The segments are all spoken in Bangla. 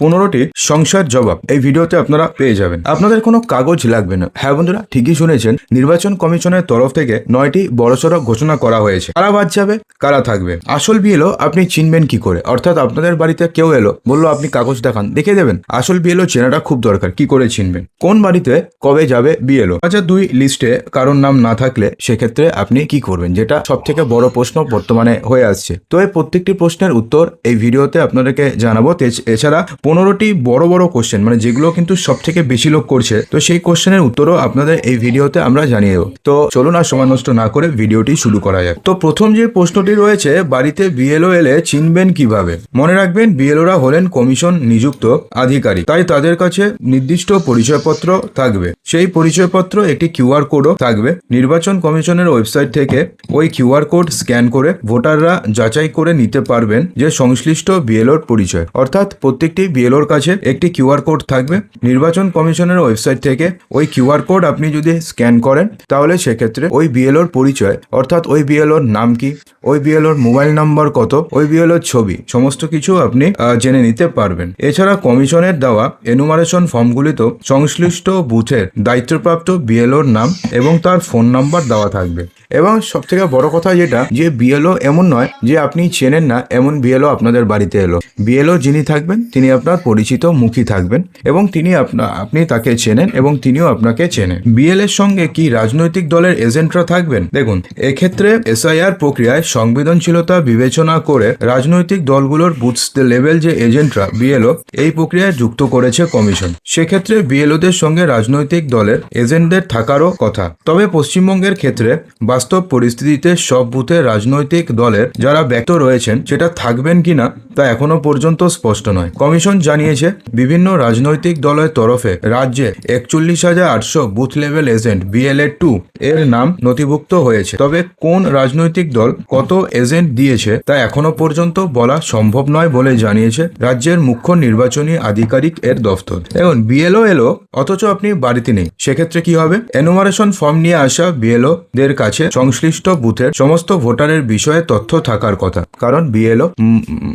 পনেরোটি সংশয়ের জবাব এই ভিডিওতে আপনারা পেয়ে যাবেন। আপনাদের কোনো কাগজ লাগবে না। হ্যাঁ বন্ধুরা, ঠিকই শুনেছেন, নির্বাচন কমিশনের তরফ থেকে নয়টি বড়সড় ঘোষণা করা হয়েছে। কারা বাদ যাবে? কারা থাকবে? আসল বিএলও আপনি চিনবেন কি করে? অর্থাৎ আপনাদের বাড়িতে কেউ এলো, বলল, আপনি কাগজ দেখান। দেখে দেবেন, আসল বিএলও চেনাটা খুব দরকার, কি করে চিনবেন? কোন বাড়িতে কবে যাবে বিএলও? আচ্ছা দুই লিস্টে কারোর নাম না থাকলে সেক্ষেত্রে আপনি কি করবেন? যেটা সব থেকে বড় প্রশ্ন বর্তমানে হয়ে আসছে। তো এই প্রত্যেকটি প্রশ্নের উত্তর এই ভিডিওতে আপনাদেরকে জানাব। এছাড়া পনেরোটি বড় বড় কোশ্চেন মানে যেগুলো কিন্তু সব থেকে বেশি লোক করছে। তো সেই কোশ্চেনের উত্তরও আপনাদের এই ভিডিওতে আমরা জানিয়ে দেবো। তো চলুন আর সময় নষ্ট না করে ভিডিওটি শুরু করা যাক। তো প্রথম যে প্রশ্নটি রয়েছে, বাড়িতে বিএলও এলে চিনবেন কীভাবে? মনে রাখবেন বিএলওরা হলেন কমিশন নিযুক্ত আধিকারিক, তাই তাদের কাছে নির্দিষ্ট পরিচয়পত্র থাকবে। সেই পরিচয়পত্র একটি কিউআর কোডও থাকবে। নির্বাচন কমিশনের ওয়েবসাইট থেকে ওই কিউআর কোড স্ক্যান করে ভোটাররা যাচাই করে নিতে পারবেন যে সংশ্লিষ্ট বিএলওর পরিচয়। অর্থাৎ প্রত্যেকটি বিএলওর কাছে একটি কিউআর কোড থাকবে। নির্বাচন কমিশনের ওয়েবসাইট থেকে ওই কিউআর কোড আপনি যদি স্ক্যান করেন, তাহলে সেক্ষেত্রে ওই বিএলওর পরিচয়, অর্থাৎ ওই বিএলওর নাম কি, ওই বিএলওর মোবাইল নাম্বার কত, ওই বিএলওর ছবি, সমস্ত কিছু আপনি জেনে নিতে পারবেন। এছাড়া কমিশনের দেওয়া এনুমারেশন ফর্মগুলিতেও সংশ্লিষ্ট বুথের দায়িত্বপ্রাপ্ত বিএলওর নাম এবং তার ফোন নাম্বার দেওয়া থাকবে। এবং সব থেকে বড় কথা যেটা, যে বিএলও এমন নয় যে আপনি চেনেন না, এমন বিএলও আপনাদের বাড়িতে এলো। বিএলও যিনি থাকবেন তিনি আপনার পরিচিত মুখী থাকবেন এবং তিনি আপনা, আপনি তাকে চেনেন এবং তিনিও আপনাকে চেনেন। বিএল এর সঙ্গে কি রাজনৈতিক দলের এজেন্টরা থাকবেন? দেখুন, এক্ষেত্রে এসআইআর প্রক্রিয়ায় সংবেদনশীলতা বিবেচনা করে রাজনৈতিক দলগুলোর বুথ লেভেল যে এজেন্টরা, বিএলও, এই প্রক্রিয়ায় যুক্ত করেছে কমিশন। সেক্ষেত্রে বিএলওদের সঙ্গে রাজনৈতিক দলের এজেন্টদের থাকারও কথা। তবে পশ্চিমবঙ্গের ক্ষেত্রে বাস্তব পরিস্থিতিতে সব বুথে রাজনৈতিক দলের যারা ব্যক্ত রয়েছেন, সেটা থাকবেন কিনা তা এখনও পর্যন্ত স্পষ্ট নয়। কমিশন জানিয়েছে, বিভিন্ন রাজনৈতিক দলের তরফে রাজ্যে একচল্লিশ হাজার আটশো booth level agent BLA two এর নাম নথিভুক্ত হয়েছে। তবে কোন রাজনৈতিক দল কত এজেন্ট দিয়েছে তা এখনও পর্যন্ত বলা সম্ভব নয় বলে জানিয়েছে রাজ্যের মুখ্য নির্বাচনী আধিকারিক এর দফতর। এখন বিএলও এলো, অথচ আপনি বাড়িতে নেই। সেক্ষেত্রে কি হবে? এনুমারেশন ফর্ম নিয়ে আসা বিএলও দের কাছে সংশ্লিষ্ট বুথের সমস্ত ভোটারের বিষয়ে তথ্য থাকার কথা। কারণ বিএলও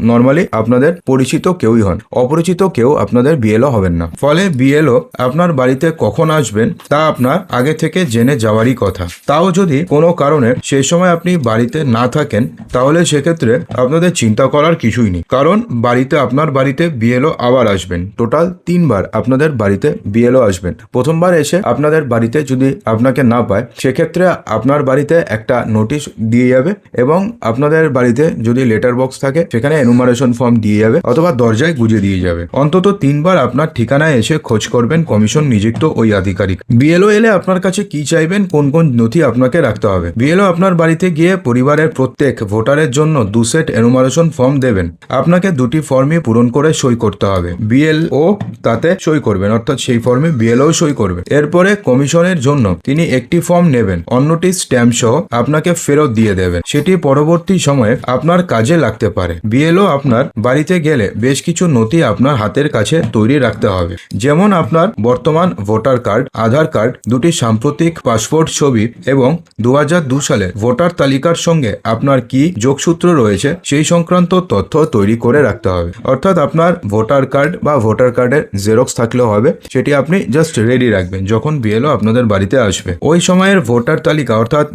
নর্মালি আপনাদের পরিচিত কেউই হন। অপরিচিত কেউ আপনাদের বিএলও হবেন না। ফলে বিএলও আপনার বাড়িতে কখন আসবেন তা আপনার আগে থেকে জেনে যাওয়ারই কথা। তাও যদি কোনো কারণে সেই সময় আপনি বাড়িতে না থাকেন, তাহলে সেক্ষেত্রে আপনাদের চিন্তা করার কিছুই নেই। কারণ বাড়িতে আপনার বাড়িতে বিএলও আবার আসবেন। টোটাল তিনবার আপনাদের বাড়িতে বিএলও আসবেন। প্রথমবার এসে আপনাদের বাড়িতে যদি আপনাকে না পায়, সেক্ষেত্রে আপনার বাড়িতে একটা নোটিশ দিয়ে যাবে এবং আপনাদের বাড়িতে যদি লেটার বক্স থাকে, সেখানে এনুমারেশন ফর্ম দিয়ে যাবে অথবা দরজায় গুজে দিয়ে যাবে। অন্তত তিনবার আপনার ঠিকানায় এসে খোঁজ করবেন কমিশন নিযুক্ত ওই আধিকারিক। বিএলও এলে আপনার কাছে কি চাইবেন, কোন কোন নথি আপনাকে রাখতে হবে? বিএলও আপনার বাড়িতে গিয়ে পরিবারের প্রত্যেক ভোটারের জন্য দু সেট এনুমারেশন ফর্ম দেবেন। আপনাকে দুটি ফর্মই পূরণ করে সই করতে হবে। বিএলও তাতে সই করবেন, অর্থাৎ সেই ফর্মে বিএলও সই করবে। এরপরে কমিশনের জন্য তিনি একটি ফর্ম নেবেন, অন্যটি স্ট্যাম্প সহ আপনাকে ফেরত দিয়ে দেবেন। সেটি পরবর্তী সময়ে আপনার কাজে লাগতে পারে। বিএলও আপনার বাড়িতে গেলে বেশ কিছু নথি আপনার হাতের কাছে তৈরি রাখতে হবে। যেমন আপনার বর্তমান ভোটার কার্ড, আধার কার্ড, দুটি সাম্প্রতিক পাসপোর্ট ছবি এবং দু হাজার দু সালে ভোটার তালিকার সঙ্গে আপনার কি যোগসূত্র রয়েছে সেই সংক্রান্ত তথ্য তৈরি করে রাখতে হবে। অর্থাৎ আপনার ভোটার কার্ড বা ভোটার কার্ডের জেরক্স থাকলেও হবে, সেটি আপনি জাস্ট রেডি রাখবেন যখন বিএলও আপনাদের বাড়িতে আসবে। ওই সময়ের ভোটার তালিকা, অর্থাৎ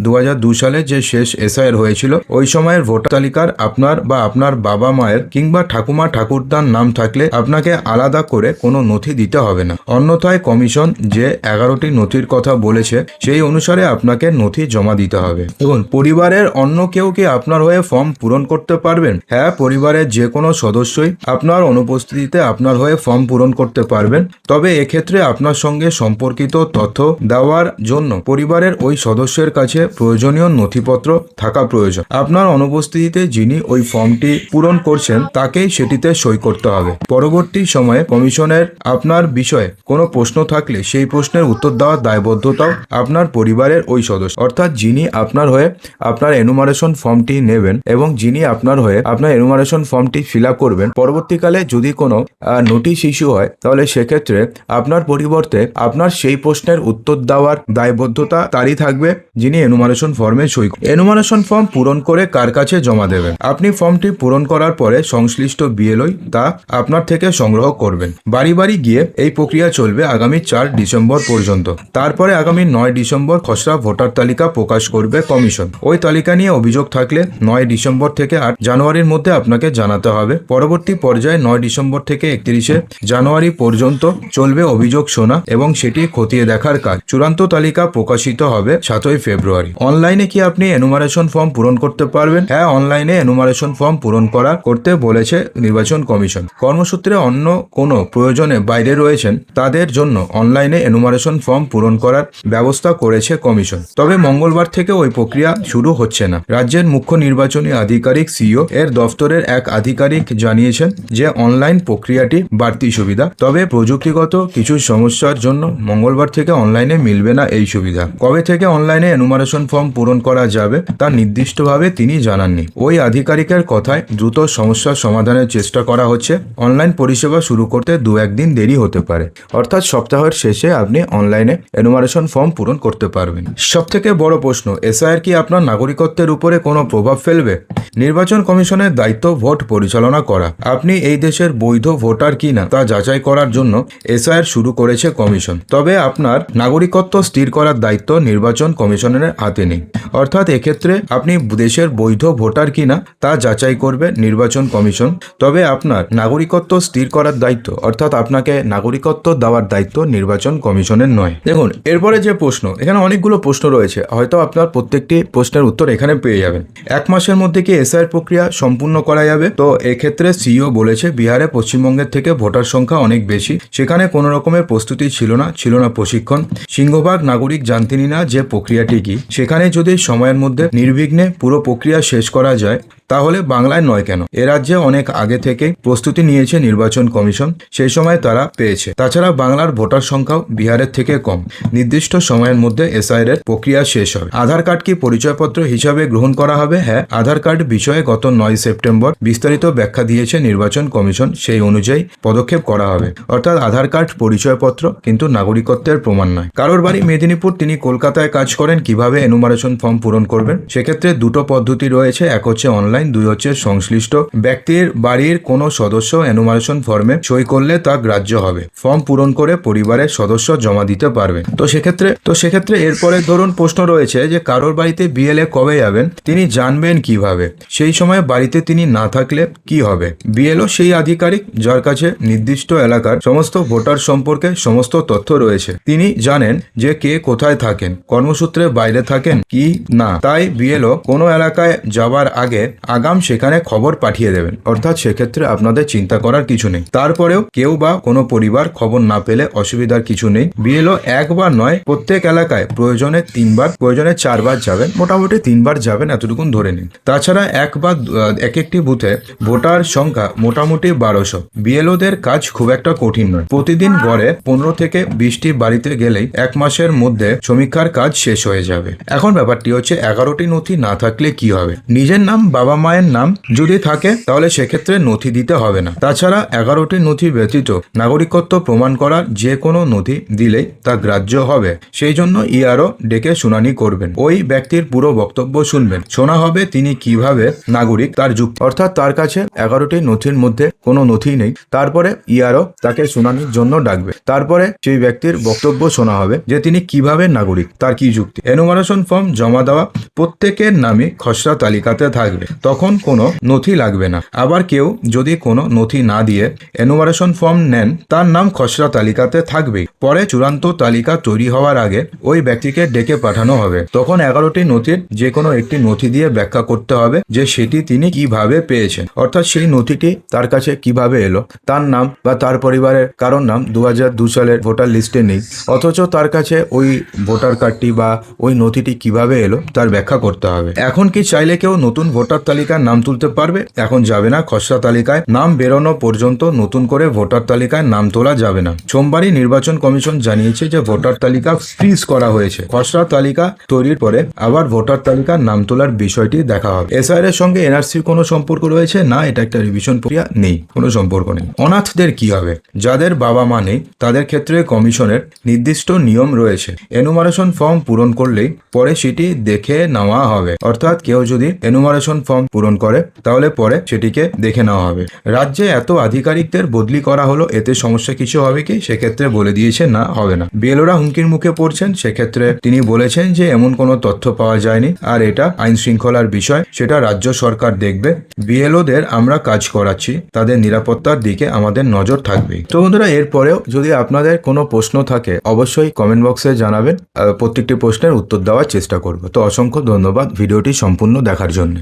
দু সালে যে শেষ এসআইআর হয়েছিল, ওই সময়ের ভোটার তালিকার আপনার বা আপনার বাবা মায়ের কিংবা ঠাকুমা ঠাকুরদার নাম থাকলে আপনাকে আলাদা করে কোনো নথি দিতে হবে না। অন্যথায় কমিশন যে এগারোটি নথির কথা বলেছে, সেই অনুসারে আপনাকে নথি জমা দিতে হবে। দেখুন, পরিবারের অন্য কেউ কি আপনার হয়ে ফর্ম পূরণ করতে পারবেন? হ্যাঁ পরিবারের যে কোনো সদস্যই আপনার অনুপস্থিতিতে আপনার হয়ে ফর্ম পূরণ করতে পারবেন। তবে এক্ষেত্রে আপনার সঙ্গে সম্পর্কিত তথ্য দেওয়ার জন্য পরিবারের ওই সদস্যের কাছে প্রয়োজনীয় নথিপত্র থাকা প্রয়োজন। আপনার অনুপস্থিতিতে যিনি ওই ফর্মটি পূরণ করছেন তাকেই সেটিতে সই করতে হবে। পরবর্তী সময়ে কমিশনের আপনার বিষয়ে কোনো প্রশ্ন থাকলে সেই প্রশ্নের উত্তর দেওয়ার দায়বদ্ধতাও আপনার পরিবারের ওই সদস্য। অর্থাৎ যিনি আপনার হয়ে আপনার এনুমারেশন ফর্মটি নেবেন এবং যিনি আপনার হয়ে আপনার এনুমারেশন ফর্মটি ফিল করবেন, পরবর্তীকালে যদি কোনো নোটিশ ইস্যু হয়, তাহলে সেক্ষেত্রে আপনার পরিবর্তে আপনার সেই প্রশ্নের উত্তর দেওয়ার দায়বদ্ধতা তারই থাকবে যিনি এনুমারেশন ফর্মে সই এনুমারেশন ফর্ম পূরণ করে কার কাছে জমা দেবেন? আপনি ফর্মটি পূরণ করার পরে সংশ্লিষ্ট বিএলওই তা আপনার থেকে সংগ্রহ করবেন। বাড়ি বাড়ি গিয়ে এই প্রক্রিয়া চলবে আগামী চার ডিসেম্বর পর্যন্ত। তারপরে আগামী নয় ডিসেম্বর খসড়া ভোটার তালিকা প্রকাশ করবে কমিশন। ওই তালিকা নিয়ে অভিযোগ থাকলে নয় ডিসেম্বর থেকে আট জানুয়ারির মধ্যে আপনাকে জানাতে হবে। পরবর্তী পর্যায়ে নয় ডিসেম্বর থেকে একত্রিশে জানুয়ারি পর্যন্ত চলবে অভিযোগ শোনা এবং সেটি খতিয়ে দেখার কাজ। চূড়ান্ত তালিকা প্রকাশিত হবে সাতই ফেব্রুয়ারি। অনলাইনে কি আপনি এনুমারেশন ফর্ম পূরণ করতে পারবেন? হ্যাঁ অনলাইনে এনুমারেশন ফর্ম পূরণ করা করতে বলেছে নির্বাচন কমিশন। কর্মসূত্রে অন্য কোনো প্রয়োজনে বাইরে রয়েছেন, তাদের জন্য অনলাইনে এনুমারেশন ফর্ম পূরণ করার ব্যবস্থা করেছে কমিশন। তবে মঙ্গলবার থেকে ওই প্রক্রিয়া শুরু হচ্ছে না। রাজ্যের মুখ্য নির্বাচনী আধিকারিক সিও এর দফতরের এক আধিকারিক জানিয়েছেন যে অনলাইন প্রক্রিয়াটি বাড়তি সুবিধা, তবে প্রযুক্তিগত কিছু সমস্যার জন্য মঙ্গলবার থেকে অনলাইনে মিলবে না এই সুবিধা। কবে থেকে অনলাইনে এনুমারেশন ফর্ম পূরণ করা যাবে তা নির্দিষ্টভাবে তিনি জানাননি। ওই আধিকারিকের কথায় দ্রুত সমস্যার সমাধানের চেষ্টা করা হচ্ছে। অনলাইন পরিষেবা শুরু করতে দু একদিন দেরি হতে পারে। অর্থাৎ সপ্তাহের শেষে আপনি অনলাইনে এনুমারেশন ফর্ম পূরণ করতে পারবেন। সব থেকে বড় প্রশ্ন, এসআইআর কি আপনার নাগরিকত্বের উপরে কোনো প্রভাব ফেলবে? নির্বাচন কমিশনের দায়িত্ব ভোট পরিচালনা করা। আপনি এই দেশের বৈধ ভোটার কিনা তা যাচাই করার জন্য এসআইআর শুরু করেছে কমিশন। তবে আপনার নাগরিকত্ব স্থির করার দায়িত্ব নির্বাচন কমিশনের হাতে নেই। অর্থাৎ এক্ষেত্রে আপনি দেশের বৈধ ভোটার কিনা তা যাচাই করবে নির্বাচন কমিশন, তবে আপনার নাগরিকত্ব স্থির করার দায়িত্ব, অর্থাৎ আপনাকে নাগরিকত্ব দেওয়ার দায়িত্ব নির্বাচন কমিশনের নয়। দেখুন, এরপরে যে প্রশ্ন, এখানে অনেকগুলো প্রশ্ন রয়েছে, হয়তো আপনার প্রত্যেকটি প্রশ্নের উত্তর এখানে পেয়ে যাবেন। এক মাসের মধ্যে কি এসআইয়ের প্রক্রিয়া সম্পূর্ণ করা যাবে? তো এক্ষেত্রে সিইও বলেছে, বিহারে পশ্চিমবঙ্গের থেকে ভোটার সংখ্যা অনেক বেশি, সেখানে কোনো রকমের প্রস্তুতি ছিল না ছিল না প্রশিক্ষণ। সিংহভাগ নাগরিক জানতেনই না যে প্রক্রিয়াটি কি। সেখানে যদি সময়ের মধ্যে নির্বিঘ্নে পুরো প্রক্রিয়া শেষ করা যায় তাহলে বাংলায় নয় কেন? এ রাজ্যে অনেক আগে থেকে প্রস্তুতি নিয়েছে নির্বাচন কমিশন, সেই সময় তারা পেয়েছে। তাছাড়া বাংলার ভোটার সংখ্যাও বিহারের থেকে কম। নির্দিষ্ট সময়ের মধ্যে এসআইআর এর প্রক্রিয়া শেষ হবে। আধার কার্ড কি পরিচয়পত্র হিসাবে গ্রহণ করা হবে? হ্যাঁ আধার কার্ড বিষয়ে গত নয় সেপ্টেম্বর বিস্তারিত ব্যাখ্যা দিয়েছে নির্বাচন কমিশন, সেই অনুযায়ী পদক্ষেপ করা হবে। অর্থাৎ আধার কার্ড পরিচয়পত্র কিন্তু নাগরিকত্বের প্রমাণ নয়। কারোর বাড়ি মেদিনীপুর, তিনি কলকাতায় কাজ করেন, কীভাবে এনুমারেশন ফর্ম পূরণ করবেন? সেক্ষেত্রে দুটো পদ্ধতি রয়েছে, এক হচ্ছে অনলাইন দুই হচ্ছে সংশ্লিষ্ট ব্যক্তির বাড়ির কোনো সদস্য এনুমারেশন ফর্মে সই করলে তা গ্রাহ্য হবে। ফর্ম পূরণ করে পরিবারের সদস্য জমা দিতে পারবেন তো সেক্ষেত্রে তো সেক্ষেত্রে এরপরে ধরুন প্রশ্ন রয়েছে যে কারোর বাড়িতে বিএলএ কবে যাবেন? তিনি জানবেন কীভাবে? সেই সময় বাড়িতে তিনি না থাকলে কি হবে? বিএলও সেই আধিকারিক যার কাছে নির্দিষ্ট এলাকার সমস্ত ভোটার সম্পর্কে সমস্ত তথ্য রয়েছে। তিনি জানেন যে কে কোথায় থাকেন, কর্মসূত্রে বাইরে থাকেন কি না। তাই বিএলও কোনো এলাকায় যাবার আগে আগাম সেখানে খবর পাঠিয়ে দেবেন। অর্থাৎ সেক্ষেত্রে আপনাদের চিন্তা করার কিছু নেই। তারপরেও কেউ বা কোনো পরিবার খবর না পেলে অসুবিধার কিছু নেই। বিএলও একবার নয়, প্রত্যেক এলাকায় প্রয়োজনে তিনবার, প্রয়োজনে চারবার যাবেন। মোটামুটি তিনবার যাবেন এতটুকুন ধরে নিন। তাছাড়া এক বা এক একটি বুথে ভোটার সংখ্যা মোটামুটি বারোশো। বিএলওদের কাজ খুব একটা কঠিন নয়। প্রতিদিন গড়ে পনেরো থেকে বিশটি বাড়িতে গেলেই এক মাসের মধ্যে সমীক্ষার কাজ শেষ হয়ে যাবে। এখন ব্যাপারটি হচ্ছে এগারোটি নথি না থাকলে কি হবে? নিজের নাম বাবা মায়ের নাম যদি থাকে, তাহলে সেক্ষেত্রে নথি দিতে হবে না। তাছাড়া এগারোটি নথি ব্যতীত নাগরিকত্ব প্রমাণ করার যে কোনো নথি দিলেই তা গ্রাহ্য হবে। সেই জন্য ইআরও ডেকে শুনানি করবেন। ওই ব্যক্তির পুরো বক্তব্য শুনবেন। শোনা হবে তিনি কীভাবে নাগরিক, তার যুক্তি। অর্থাৎ তার কাছে এগারোটি নথির মধ্যে কোনো নথি নেই। তারপরে ইআরও তাকে শুনানির জন্য ডাকবে। তারপরে সেই ব্যক্তির বক্তব্য শোনা হবে যে তিনি কীভাবে নাগরিক, তার কি যুক্তি। এনুমারেশন ফর্ম জমা দেওয়া প্রত্যেকের নামে খসড়া তালিকাতে থাকবে। তখন কোনো নথি লাগবে না। আবার কেউ যদি কোনো নথি না দিয়ে এনুমারেশন ফর্ম নেন, তার নাম খসড়া তালিকাতে থাকবেই। পরে চূড়ান্ত তালিকা তৈরি হওয়ার আগে ওই ব্যক্তিকে ডেকে পাঠানো হবে। তখন এগারোটি নথির যে কোনো একটি নথি দিয়ে ব্যাখ্যা করতে হবে যে সেটি তিনি কীভাবে পেয়েছেন। অর্থাৎ সেই নথিটি তার কাছে কীভাবে এলো, তার নাম বা তার পরিবারের কারোর নাম দু হাজার দু সালের ভোটার লিস্টে নেই, অথচ তার কাছে ওই ভোটার কার্ডটি বা ওই নথিটি কীভাবে এলো, তার ব্যাখ্যা করতে হবে। এখন কি চাইলে কেউ নতুন ভোটার তালিকায় নাম তুলতে পারবে। এখন যাবে না খসড়া তালিকায় নাম বেরোনো পর্যন্ত নতুন করে ভোটার তালিকায় নাম তোলা যাবে না। সোমবারই নির্বাচন কমিশন জানিয়েছে যে ভোটার তালিকা ফ্রিজ করা হয়েছে। খসড়া তালিকা তৈরির পরে আবার ভোটার তালিকার নাম তোলার বিষয়টি দেখা হবে। এসআইআর এর সঙ্গে এনআরসির কোনো সম্পর্ক রয়েছে? না, এটা একটা রিভিশন প্রক্রিয়া নেই। কোনো সম্পর্ক নেই। অনাথদের কি হবে? যাদের বাবা মা নেই, তাদের ক্ষেত্রে কমিশনের নির্দিষ্ট নিয়ম রয়েছে। এনুমারেশন ফর্ম পূরণ করলেই পরে সেটি দেখে নেওয়া হবে। অর্থাৎ কেউ যদি এনুমারেশন ফর্ম পূরণ করে, তাহলে পরে সেটিকে দেখে নেওয়া হবে। রাজ্যে এত আধিকারিকদের বদলি করা হলো, এতে সমস্যা কিছু হবে কি? সেক্ষেত্রে বলে দিয়েছে, না, হবে না। বিএলওরা হুমকির মুখে পড়ছেন, সেক্ষেত্রে তিনি বলেছেন যে এমন কোনো তথ্য পাওয়া যায়নি। আর এটা আইন শৃঙ্খলার বিষয়, সেটা রাজ্য সরকার দেখবে। বিএলওদের আমরা কাজ করাচ্ছি, তাদের নিরাপত্তার দিকে আমাদের নজর থাকবে। তো বন্ধুরা, এরপরেও যদি আপনাদের কোনো প্রশ্ন থাকে, অবশ্যই কমেন্ট বক্সে জানাবেন। প্রত্যেকটি প্রশ্নের উত্তর দেওয়ার চেষ্টা করব। তো অসংখ্য ধন্যবাদ ভিডিওটি সম্পূর্ণ দেখার জন্য।